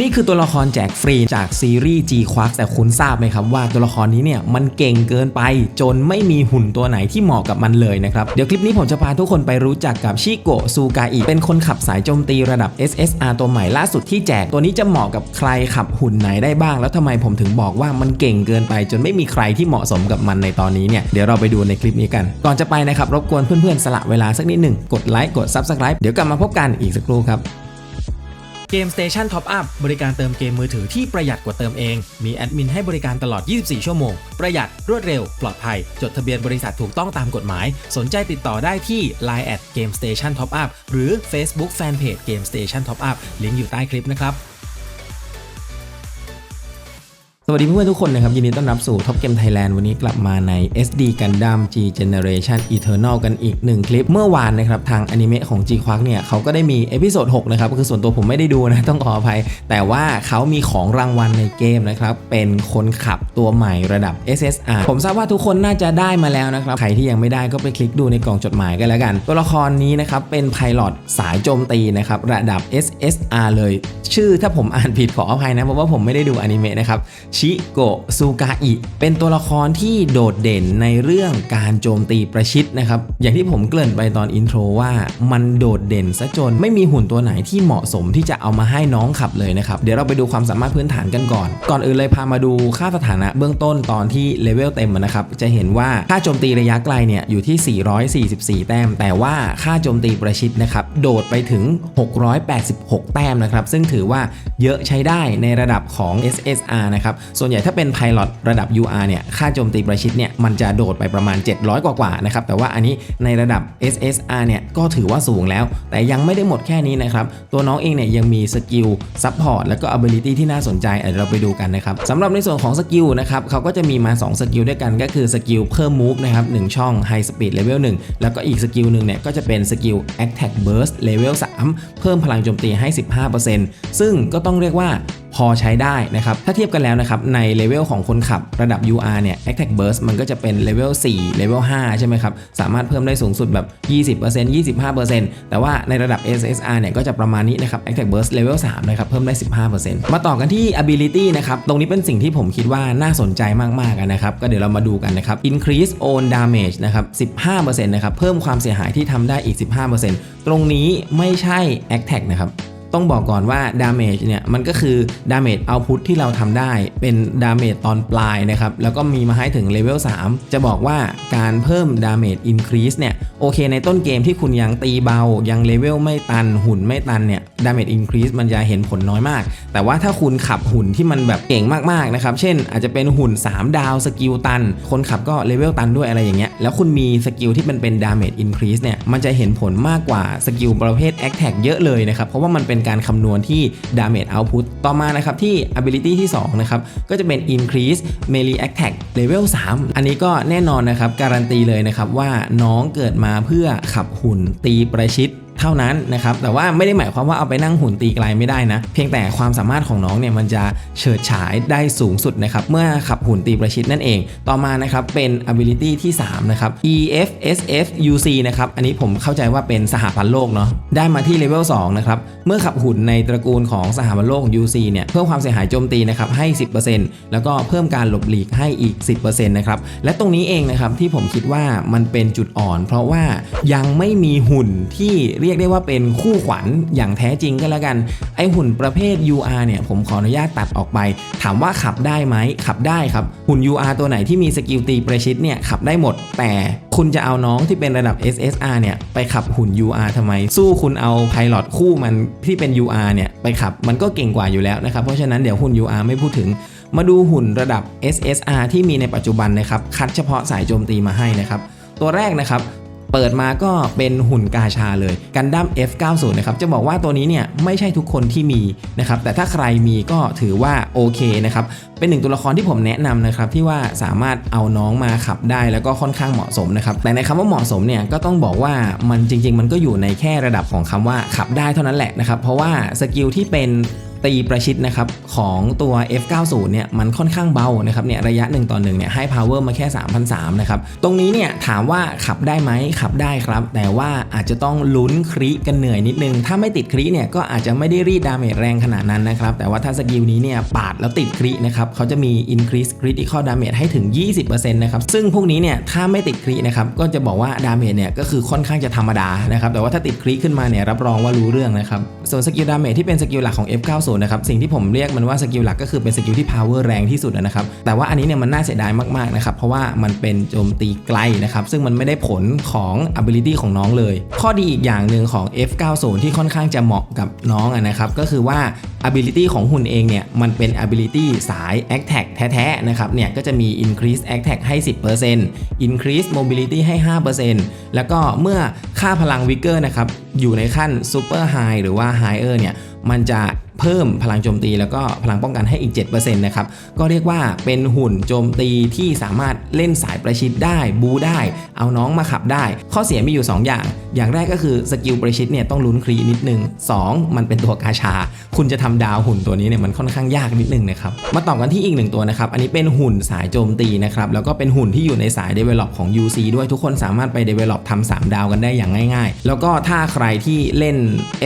นี่คือตัวละครแจกฟรีจากซีรีส์ G q u a r k แต่คุณทราบไหมครับว่าตัวละครนี้เนี่ยมันเก่งเกินไป จนไม่มีหุ่นตัวไหนที่เหมาะกับมันเลยนะครับ เดี๋ยวคลิปนี้ผมจะพาทุกคนไปรู้จักกับชิโกะซูกาอิเป็นคนขับสายโจมตีระดับ SSR ตัวใหม่ล่าสุดที่แจก ตัวนี้จะเหมาะกับใครขับหุ่นไหนได้บ้าง แล้วทำไมผมถึงบอกว่ามันเก่งเกินไป จนไม่มีใครที่เหมาะสมกับมันในตอนนี้เนี่ยเดี๋ยวเราไปดูในคลิปนี้กัน ก่อนจะไปนะครับรบกวนเพื่อนๆสละเวลาสักนิดหนึ่งกดไลค์กด Subscribe เดี๋ยวกลับมาพบกันอีกสักครู่ครับ เกม Station Top Up บริการเติมเกมมือถือที่ประหยัดกว่าเติมเอง มีแอดมินให้บริการตลอด 24 ชั่วโมง ประหยัดรวดเร็ว ปลอดภัย จดทะเบียนบริษัทถูกต้องตามกฎหมาย สนใจติดต่อได้ที่ Line at Game Station Top Up หรือ Facebook Fanpage Game Station Top Up ลิงก์อยู่ใต้คลิปนะครับ สวัสดีเพื่อนๆทุกคนนะครับ ยินดีต้อนรับสู่ Top Game Thailand วันนี้กลับมาใน SD Gundam G Generation Eternal กันอีกหนึ่งคลิป เมื่อวานนะครับ ทางอนิเมะของ G q u a r k เนี่ยเขาก็ได้มีเอพิโซด6นะครับ คือส่วนตัวผมไม่ได้ดูนะ ต้องขออภัย แต่ว่าเขามีของรางวัลในเกมนะครับ เป็นคนขับตัวใหม่ระดับ SSR ผมทราบว่าทุกคนน่าจะได้มาแล้วนะครับ ใครที่ยังไม่ได้ก็ไปคลิกดูในกล่องจดหมายกันแล้วกัน ตัวละครนี้นะครับเป็นไพลอตสายโจมตีนะครับระดับ SSR เลย ชื่อถ้าผมอ่านผิดขออภัยนะเพราะว่าผมไม่ได้ดูอนิเมะนะครับชิโกะซูกาอิเป็นตัวละครที่โดดเด่นในเรื่องการโจมตีประชิดนะครับ อย่างที่ผมเกริ่นไปตอนอินโทรว่ามันโดดเด่นซะจนไม่มีหุ่นตัวไหนที่เหมาะสมที่จะเอามาให้น้องขับเลยนะครับ เดี๋ยวเราไปดูความสามารถพื้นฐานกันก่อน ก่อนอื่นเลยพามาดูค่าสถานะเบื้องต้นตอนที่เลเวลเต็มนะครับ จะเห็นว่าค่าโจมตีระยะไกลเนี่ยอยู่ที่ 444 แต้ม แต่ว่าค่าโจมตีประชิดนะครับโดดไปถึง 686 แต้มนะครับซึ่งถือว่าเยอะใช้ได้ในระดับของ SSR นะครับส่วนใหญ่ถ้าเป็น Pilot ระดับ UR เนี่ย ค่าโจมตีประชิดเนี่ย มันจะโดดไปประมาณ 700 กว่าๆนะครับ แต่ว่าอันนี้ในระดับ SSR เนี่ย ก็ถือว่าสูงแล้ว แต่ยังไม่ได้หมดแค่นี้นะครับ ตัวน้องเองเนี่ยยังมีสกิลซัพพอร์ตแล้วก็ ability ที่น่าสนใจเดี๋ยวเราไปดูกันนะครับสำหรับในส่วนของสกิลนะครับเขาก็จะมีมา 2 สกิลด้วยกันก็คือสกิลเพิ่ม move นะครับ1ช่อง high speed level 1 แล้วก็อีกสกิลหนึ่งเนี่ยก็จะเป็นสกิล attack burst level 3 เพิ่มพลังโจมตีให้ 15%ซึ่งก็ต้องเรียกว่า พอใช้ได้นะครับถ้าเทียบกันแล้วนะครับในเลเวลของคนขับระดับ UR เนี่ย Attack Burst มันก็จะเป็นเลเวล4เลเวล5ใช่ไหมครับสามารถเพิ่มได้สูงสุดแบบ 20% 25%แต่ว่าในระดับ SSR เนี่ยก็จะประมาณนี้นะครับ Attack Burst เลเวล3นะครับเพิ่มได้ 15%มาต่อกันที่ ability นะครับตรงนี้เป็นสิ่งที่ผมคิดว่าน่าสนใจมากๆนะครับก็เดี๋ยวเรามาดูกันนะครับ increase own damage นะครับ15%นะครับเพิ่มความเสียหายที่ทำได้อีก 15%ตรงนี้ไม่ใช่ attack นะครับ ต้องบอกก่อนว่า damage เนี่ยมันก็คือ damage output ที่เราทำได้เป็น damage ตอนปลายนะครับ แล้วก็มีมาให้ถึง level 3จะบอกว่าการเพิ่ม damage increase เนี่ยโอเคในต้นเกมที่คุณยังตีเบา ยังเลเวลไม่ตันหุ่นไม่ตันเนี่ย damage increase มันจะเห็นผลน้อยมาก แต่ว่าถ้าคุณขับหุ่นที่มันแบบเก่งมากๆนะครับเช่นอาจจะเป็นหุ่น 3 ดาวสกิลตัน คนขับก็เลเวลตันด้วยอะไรอย่างเงี้ยแล้วคุณมีสกิลที่มันเป็น damage increase เนี่ยมันจะเห็นผลมากกว่าสกิลประเภท attack เยอะเลยนะครับเพราะว่ามันเป็นการคำนวณที่ damage output ต่อมานะครับที่ ability ที่2นะครับก็จะเป็น increase melee attack level 3 อันนี้ก็แน่นอนนะครับการันตีเลยนะครับว่าน้องเกิดมาเพื่อขับหุ่นตีประชิด เท่านั้นนะครับแต่ว่าไม่ได้หมายความว่าเอาไปนั่งหุ่นตีไกลไม่ได้นะ เพียงแต่ความสามารถของน้องเนี่ยมันจะเฉิดฉายได้สูงสุดนะครับเมื่อขับหุ่นตีประชิดนั่นเอง ต่อมานะครับเป็น ability ที่3นะครับ EFSF UC นะครับอันนี้ผมเข้าใจว่าเป็นสหพันธ์โลกเนาะได้มาที่เลเวล2นะครับเมื่อขับหุ่นในตระกูลของสหพันธ์โลก UC เนี่ยเพิ่มความเสียหายโจมตีนะครับให้ 10%แล้วก็เพิ่มการหลบหลีกให้อีก 10%นะครับและตรงนี้เองนะครับที่ผมคิดว่ามันเป็นจุดอ่อน เพราะว่ายังไม่มีหุ่นที่เรียกได้ว่าเป็นคู่ขวัญอย่างแท้จริงก็แล้วกัน ไอหุ่นประเภท UR เนี่ยผมขออนุญาตตัดออกไป ถามว่าขับได้ไหมขับได้ครับ หุ่น UR ตัวไหนที่มีสกิลตีประชิดเนี่ยขับได้หมด แต่คุณจะเอาน้องที่เป็นระดับ SSR เนี่ยไปขับหุ่น UR ทำไม สู้คุณเอาไพลอตคู่มันที่เป็น UR เนี่ยไปขับมันก็เก่งกว่าอยู่แล้วนะครับเพราะฉะนั้นเดี๋ยวหุ่น UR ไม่พูดถึงมาดูหุ่นระดับ SSR ที่มีในปัจจุบันนะครับ คัดเฉพาะสายโจมตีมาให้นะครับ ตัวแรกนะครับ เปิดมาก็เป็นหุ่นกาชาเลยกันดั้ม F90 นะครับจะบอกว่าตัวนี้เนี่ยไม่ใช่ทุกคนที่มีนะครับแต่ถ้าใครมีก็ถือว่าโอเคนะครับเป็นหนึ่งตัวละครที่ผมแนะนำนะครับที่ว่าสามารถเอาน้องมาขับได้แล้วก็ค่อนข้างเหมาะสมนะครับแต่ในคำว่าเหมาะสมเนี่ยก็ต้องบอกว่ามันจริง ๆ มันก็อยู่ในแค่ระดับของคำว่าขับได้เท่านั้นแหละนะครับเพราะว่าสกิลที่เป็น ตีประชิดนะครับของตัว F90 เนี่ยมันค่อนข้างเบานะครับเนี่ยระยะ1ต่อ1เนี่ยให้ power มาแค่3,003นะครับตรงนี้เนี่ยถามว่าขับได้ไหมขับได้ครับ แต่ว่าอาจจะต้องลุ้นคริกันเหนื่อยนิดนึง ถ้าไม่ติดคริเนี่ยก็อาจจะไม่ได้รีดดาเมจแรงขนาดนั้นนะครับแต่ว่าถ้าสกิลนี้เนี่ยปาดแล้วติดครินะครับเขาจะมี increase critical damage ให้ถึง 20%นะครับซึ่งพวกนี้เนี่ยถ้าไม่ติดครินะครับก็จะบอกว่าดาเมจเนี่ยก็คือค่อนข้างจะธรรมดานะครับแต่ว่าถ้าติดคริขึ้นมาเนี่ยรับรองว่ารู้เรื่องนะครับส่วนสกิลดาเมจที่เป็นสกิลหลักของ F90 นะครับสิ่งที่ผมเรียกมันว่าสกิลหลักก็คือเป็นสกิลที่ power แรงที่สุดนะครับแต่ว่าอันนี้เนี่ยมันน่าเสียดายมากๆนะครับเพราะว่ามันเป็นโจมตีไกลนะครับซึ่งมันไม่ได้ผลของ ability ของน้องเลย ข้อดีอีกอย่างหนึ่งของ F90 ที่ค่อนข้างจะเหมาะกับน้องนะครับก็คือว่า ability ของหุ่นเองเนี่ยมันเป็น ability สาย attack แท้ๆนะครับเนี่ยก็จะมี increase attack ให้ 10% increase mobility ให้ 5%แล้วก็เมื่อค่าพลัง vigor นะครับอยู่ในขั้น super high หรือว่า higher เนี่ยมันจะ เพิ่มพลังโจมตีแล้วก็พลังป้องกันให้อีก 7%นะครับก็เรียกว่าเป็นหุ่นโจมตีที่สามารถเล่นสายประชิดได้บูได้ เอาน้องมาขับได้ ข้อเสียมีอยู่ 2 อย่าง อย่างแรกก็คือสกิลประชิดเนี่ยต้องลุ้นครีนิดนึง 2 มันเป็นตัวกาชา คุณจะทำดาวหุ่นตัวนี้เนี่ยมันค่อนข้างยากนิดนึงนะครับมาต่อกันที่อีกหนึ่งตัวนะครับอันนี้เป็นหุ่นสายโจมตีนะครับแล้วก็เป็นหุ่นที่อยู่ในสาย Develop ของ UC ด้วยทุกคนสามารถไป Develop ทำ3ดาวกันได้อย่างง่าย ๆ แล้วก็ถ้าใครที่เล่น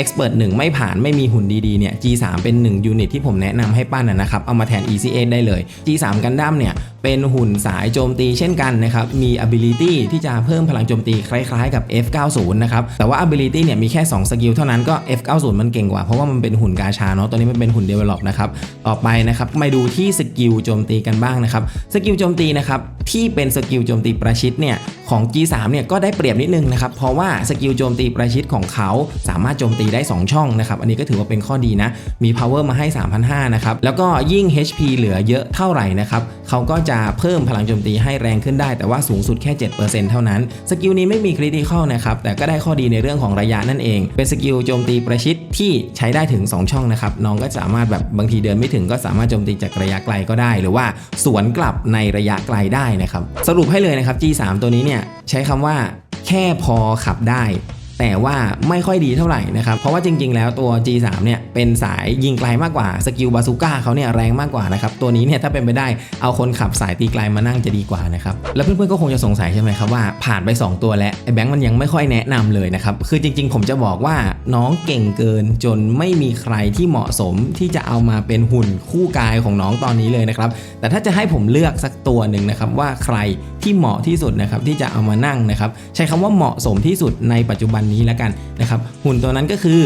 Expert 1 ไม่ผ่านไม่มีหุ่นดีๆเนี่ย G3 เป็น 1 ยูนิตที่ผมแนะนำให้ปั้นนะนะครับ เอามาแทน ECA ได้เลย G3 กันดั้มเนี่ย เป็นหุ่นสายโจมตีเช่นกันนะครับ มี ability ที่จะเพิ่มพลังโจมตีคล้ายๆกับ F90 นะครับ แต่ว่า ability เนี่ยมีแค่ 2 สกิลเท่านั้นก็ F90 มันเก่งกว่า เพราะว่ามันเป็นหุ่นกาชาเนาะตัวนี้มันเป็นหุ่น develop นะครับ ต่อไปนะครับมาดูที่สกิลโจมตีกันบ้างนะครับ สกิลโจมตีนะครับ ที่เป็นสกิลโจมตีประชิดเนี่ยของ G3 เนี่ยก็ได้เปรียบนิดนึงนะครับ เพราะว่าสกิลโจมตีประชิดของเขาสามารถโจมตีได้ 2 ช่องนะครับ อันนี้ก็ถือว่าเป็นข้อดีนะ มี power มาให้ 3,500 นะครับ แล้วก็ยิ่ง HP เหลือเยอะเท่าไหร่นะครับ เขาก็จะเพิ่มพลังโจมตีให้แรงขึ้นได้ แต่ว่าสูงสุดแค่ 7%เท่านั้น สกิลนี้ไม่มีคริติคอลนะครับ แต่ก็ได้ข้อดีในเรื่องของระยะนั่นเอง เป็นสกิลโจมตีประชิดที่ใช้ได้ถึง 2 ช่องนะครับ น้องก็สามารถแบบบางทีเดินไม่ถึงก็สามารถโจมตีจากระยะไกลก็ได้ หรือว่าสวนกลับในระยะไกลได้นะครับ สรุปให้เลยนะครับ G3 ตัวนี้เนี่ยใช้คำว่าแค่พอขับได้ แต่ว่าไม่ค่อยดีเท่าไหร่นะครับ เพราะว่าจริง ๆ แล้วตัว G3 เนี่ยเป็นสายยิงไกลมากกว่า สกิลบาซูก้าเขาเนี่ยแรงมากกว่านะครับ ตัวนี้เนี่ยถ้าเป็นไปได้เอาคนขับสายตีไกลมานั่งจะดีกว่านะครับ แล้วเพื่อนๆก็คงจะสงสัยใช่ไหมครับว่าผ่านไป 2 ตัวแล้วไอ้แบงค์มันยังไม่ค่อยแนะนำเลยนะครับ คือจริง ๆ ผมจะบอกว่าน้องเก่งเกินจนไม่มีใครที่เหมาะสมที่จะเอามาเป็นหุ่นคู่กายของน้องตอนนี้เลยนะครับ แต่ถ้าจะให้ผมเลือกสักตัวหนึ่งนะครับว่าใครที่เหมาะที่สุดนะครับที่จะเอามานั่งนะครับใช้คำว่าเหมาะสมที่สุดในปัจจุบันนี้แล้วกันนะครับหุ่นตัวนั้นก็คือ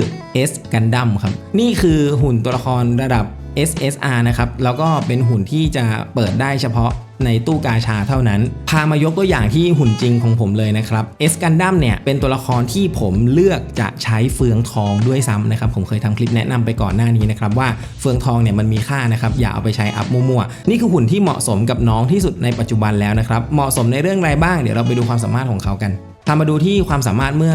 S Gundam ครับนี่คือหุ่นตัวละครระดับ SSR นะครับ แล้วก็เป็นหุ่นที่จะเปิดได้เฉพาะในตู้กาชาเท่านั้น พามายกตัวอย่างที่หุ่นจริงของผมเลยนะครับ S Gundam เนี่ย เป็นตัวละครที่ผมเลือกจะใช้เฟืองทองด้วยซ้ำนะครับ ผมเคยทำคลิปแนะนำไปก่อนหน้านี้นะครับ ว่าเฟืองทองเนี่ยมันมีค่านะครับ อย่าเอาไปใช้อัพมั่วๆ นี่คือหุ่นที่เหมาะสมกับน้องที่สุดในปัจจุบันแล้วนะครับ เหมาะสมในเรื่องอะไรบ้าง เดี๋ยวเราไปดูความสามารถของเขากัน พามาดูที่ความสามารถเมื่อ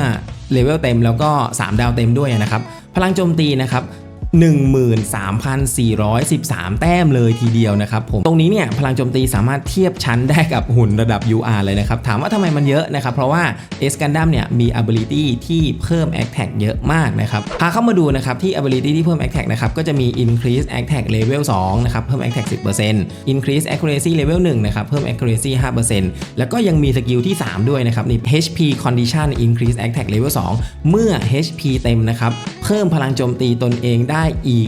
เลเวลเต็มแล้วก็ 3 ดาวเต็มด้วยนะครับ พลังโจมตีนะครับ 13,413 แต้มเลยทีเดียวนะครับผมตรงนี้เนี่ยพลังโจมตีสามารถเทียบชั้นได้กับหุ่นระดับ UR เลยนะครับ ถามว่าทำไมมันเยอะนะครับ เพราะว่า S Gundam เนี่ยมี ability ที่เพิ่ม attack เยอะมากนะครับ พาเข้ามาดูนะครับที่ ability ที่เพิ่ม attack นะครับก็จะมี increase attack level 2นะครับเพิ่ม attack 10% increase accuracy level 1นะครับเพิ่ม accuracy 5%แล้วก็ยังมีสกิลที่ 3 ด้วยนะครับนี่ HP condition increase attack level 2 เมื่อ HP เต็มนะครับเพิ่มพลังโจมตีตนเองได้อีก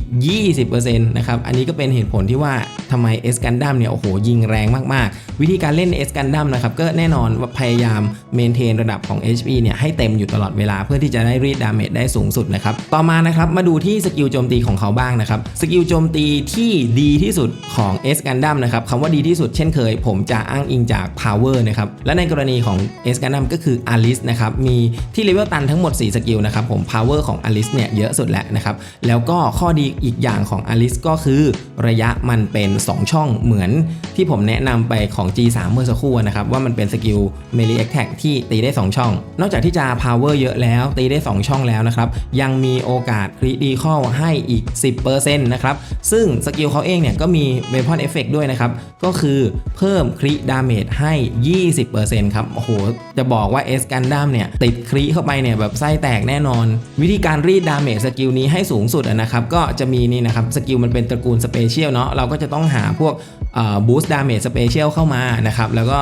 20%นะครับ อันนี้ก็เป็นเหตุผลที่ว่าทำไม S Gundam เนี่ย โอ้โห ยิงแรงมาก ๆ วิธีการเล่น S Gundam นะครับ ก็แน่นอนว่าพยายามเมนเทนระดับของ HP เนี่ย ให้เต็มอยู่ตลอดเวลาเพื่อที่จะได้รีดดาเมจได้สูงสุดนะครับ ต่อมานะครับ มาดูที่สกิลโจมตีของเขาบ้างนะครับ สกิลโจมตีที่ดีที่สุดของ S Gundam นะครับคำว่าดีที่สุดเช่นเคย ผมจะอ้างอิงจาก Power นะครับ และในกรณีของ S Gundam ก็คือ Alice นะครับ มีที่เลเวลตันทั้งหมด 4 สกิลนะครับ ผม Power ของ Alice เนี่ยเยอะสุดแล้วนะครับ แล้วก็ข้อดีอีกอย่างของ Alice ก็คือระยะมันเป็น 2 ช่องเหมือนที่ผมแนะนำไปของ G3 เมื่อสักครู่นะครับ ว่ามันเป็นสกิล Melee Attack ที่ตีได้ 2 ช่อง นอกจากที่จะ Power เยอะแล้วตีได้ 2 ช่องแล้วนะครับ ยังมีโอกาส Critical ให้อีก 10%นะครับ ซึ่งสกิลเขาเองเนี่ยก็มี Weapon Effect ด้วยนะครับ ก็คือเพิ่มคริดาเมจให้ 20%ครับ โอ้โห จะบอกว่า S Gundam เนี่ยติดคริเข้าไปเนี่ยแบบไส้แตกแน่นอน วิธีการรีดดาเมจสกิลนี้ให้สูงสุดอะนะครับนะครับก็จะมีนี่นะครับสกิลมันเป็นตระกูลสเปเชียลเนาะเราก็จะต้องหาพวกบูสต์ดาเมจสเปเชียลเข้ามานะครับแล้วก็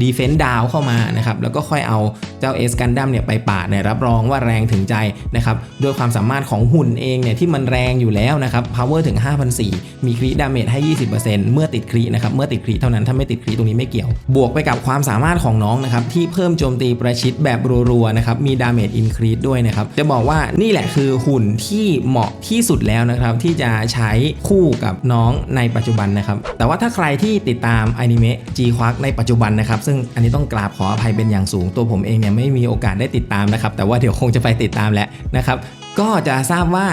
ดีเฟนต์ดาวเข้ามานะครับแล้วก็ค่อยเอาเจ้าเอสกันดัมเนี่ยไปปาดเนี่ยรับรองว่าแรงถึงใจนะครับด้วยความสามารถของหุ่นเองเนี่ยที่มันแรงอยู่แล้วนะครับ power ถึง5,004มีครีดาเมจให้ 20%เมื่อติดครีนะครับเมื่อติดครีเท่านั้นถ้าไม่ติดครีตรงนี้ไม่เกี่ยว บวกไปกับความสามารถของน้องนะครับที่เพิ่มโจมตีประชิดแบบรัวๆนะครับมีดาเมจอินครีด้วยนะครับจะบอกว่านี่แหละคือหุ่นที่เหมาะที่สุดแล้วนะครับที่จะใช้คู่กับน้องในปัจจุบันนะครับ แต่ว่าถ้าใครที่ติดตามอนิเมะจีควักในปัจจุบันนะครับซึ่งอันนี้ต้องกราบขออภัยเป็นอย่างสูง ตัวผมเองเนี่ยไม่มีโอกาสได้ติดตามนะครับแต่ว่าเดี๋ยวคงจะไปติดตามแล้วนะครับก็จะทราบว่า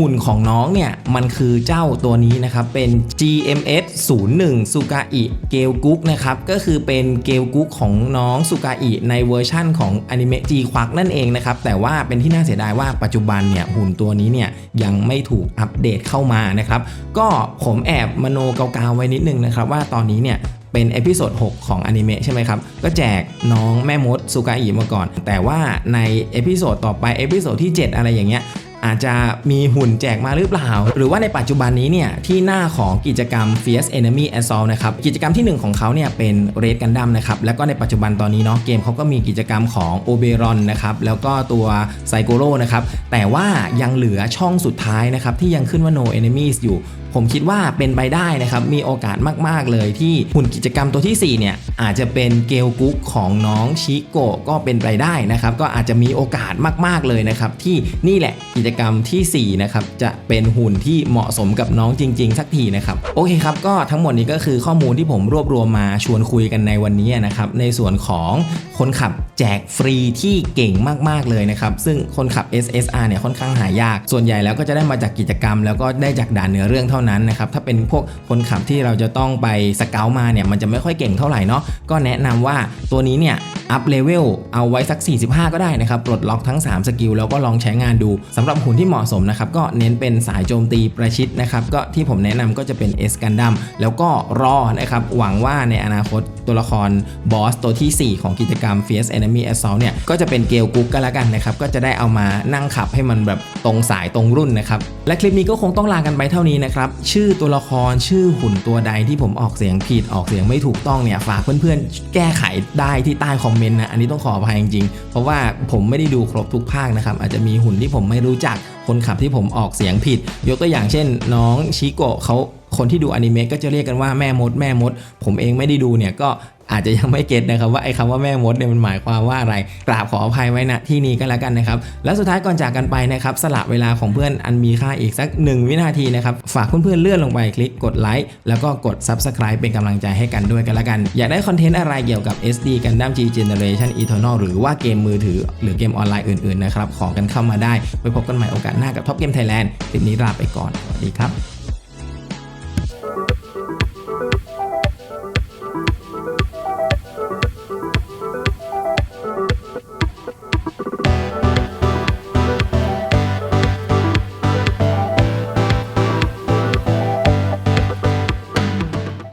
หุ่นของน้องเนี่ย มันคือเจ้าตัวนี้นะครับ เป็น GMS 01สุกาอิเกลกุ๊กนะครับ ก็คือเป็นเกลกุ๊กของน้องสุกาอิในเวอร์ชั่นของอนิเมะจีควักนั่นเองนะครับ แต่ว่าเป็นที่น่าเสียดายว่าปัจจุบันเนี่ย หุ่นตัวนี้เนี่ยยังไม่ถูกอัปเดตเข้ามานะครับ ก็ผมแอบมโนเกาๆไว้นิดนึงนะครับว่าตอนนี้เนี่ยเป็นเอพิโซด6ของอนิเมะใช่ไหมครับ ก็แจกน้องแม่มดสุกาอิมาก่อน แต่ว่าในเอพิโซดต่อไปเอพิโซดที่ 7 อะไรอย่างเงี้ย อาจจะมีหุ่นแจกมาหรือเปล่า หรือว่าในปัจจุบันนี้เนี่ยที่หน้าของกิจกรรม Fierce Enemy Assault นะครับกิจกรรมที่ 1 ของเขาเนี่ยเป็น Red Gundam นะครับแล้วก็ในปัจจุบันตอนนี้เนาะเกมเขาก็มีกิจกรรมของ Oberon นะครับแล้วก็ตัว p s y c h o r o นะครับแต่ว่ายังเหลือช่องสุดท้ายนะครับที่ยังขึ้นว่า No Enemies อยู่ผมคิดว่าเป็นไปได้นะครับ มีโอกาสมาก ๆ เลยที่หุ่นกิจกรรมตัวที่ 4 เนี่ย อาจจะเป็นเกลกุ๊กของน้องชิโกก็เป็นไปได้นะครับ ก็อาจจะมีโอกาสมาก ๆ เลยนะครับ ที่นี่แหละกิจกรรมทีสี่ 4 นะครับ จะเป็นหุ่นที่เหมาะสมกับน้องจริง ๆ สักทีนะครับ โอเคครับ ก็ทั้งหมดนี้ก็คือข้อมูลที่ผมรวบรวมมาชวนคุยกันในวันนี้นะครับ ในส่วนของคนขับแจกฟรีที่เก่งมาก ๆ เลยนะครับ ซึ่งคนขับ SSR เนี่ยค่อนข้างหายาก ส่วนใหญ่แล้วก็จะได้มาจากกิจกรรม แล้วก็ได้จากด่านเนื้อเรื่องเท่านั้นนะครับ ถ้าเป็นพวกคนขับที่เราจะต้องไปสเกลมาเนี่ยมันจะไม่ค่อยเก่งเท่าไหร่เนาะ ก็แนะนำว่าตัวนี้เนี่ยอัพเลเวลเอาไว้สัก 45 ก็ได้นะครับ ปลดล็อกทั้ง 3 สกิลแล้วก็ลองใช้งานดูสำหรับหุ่นที่เหมาะสมนะครับก็เน้นเป็นสายโจมตีประชิดนะครับก็ที่ผมแนะนำก็จะเป็น S Gundam แล้วก็รอนะครับหวังว่าในอนาคตตัวละครบอสตัวทีสี่ 4 ของกิจกรรม Fierce Enemy Assault เนี่ยก็จะเป็นเกลกุ๊กก็แล้วกันนะครับก็จะได้เอามานั่งขับให้มันแบบตรงสายตรงรุ่นนะครับและคลิปนี้ก็คงต้องลากันไปเท่านี้นะครับชื่อตัวละครชื่อหุ่นตัวใดที่ผมออกเสียงผิดออกเสียงไม่ถูกต้องเนี่ยฝากเพื่อนๆ แก้ไขได้ที่ใต้คอมเมนต์นะอันนี้ต้องขออภัยจริงๆ เพราะว่าผมไม่ได้ดูครบทุกภาคนะครับอาจจะมีหุ่นที่ผมไม่รู้จัก คนขับที่ผมออกเสียงผิด ยกตัวอย่างเช่น น้องชิโกะเขาคนที่ดูอนิเมะก็จะเรียกกันว่าแม่มดแม่มด ผมเองไม่ได้ดูเนี่ยก็ อาจจะยังไม่เก็ตนะครับว่าไอ้คำว่าแม่มดเนี่ยมันหมายความว่าอะไรกราบขออภัยไว้นะที่นี้ก็แล้วกันนะครับแล้วสุดท้ายก่อนจากกันไปนะครับสละเวลาของเพื่อนอันมีค่าอีกสัก 1 วินาทีนะครับฝากเพื่อนๆเลื่อนลงไปคลิกกดไลค์แล้วก็กด Subscribe เป็นกำลังใจให้กันด้วยกันแล้วกัน อยากได้คอนเทนต์อะไรเกี่ยวกับ SD Gundam G Generation Eternal หรือว่าเกมมือถือ หรือเกมออนไลน์อื่นๆนะครับขอกันเข้ามาได้ไปพบกันใหม่โอกาสหน้ากับท็อปเกมไทยแลนด์คลิปนี้ลาไปก่อนสวัสดีครับ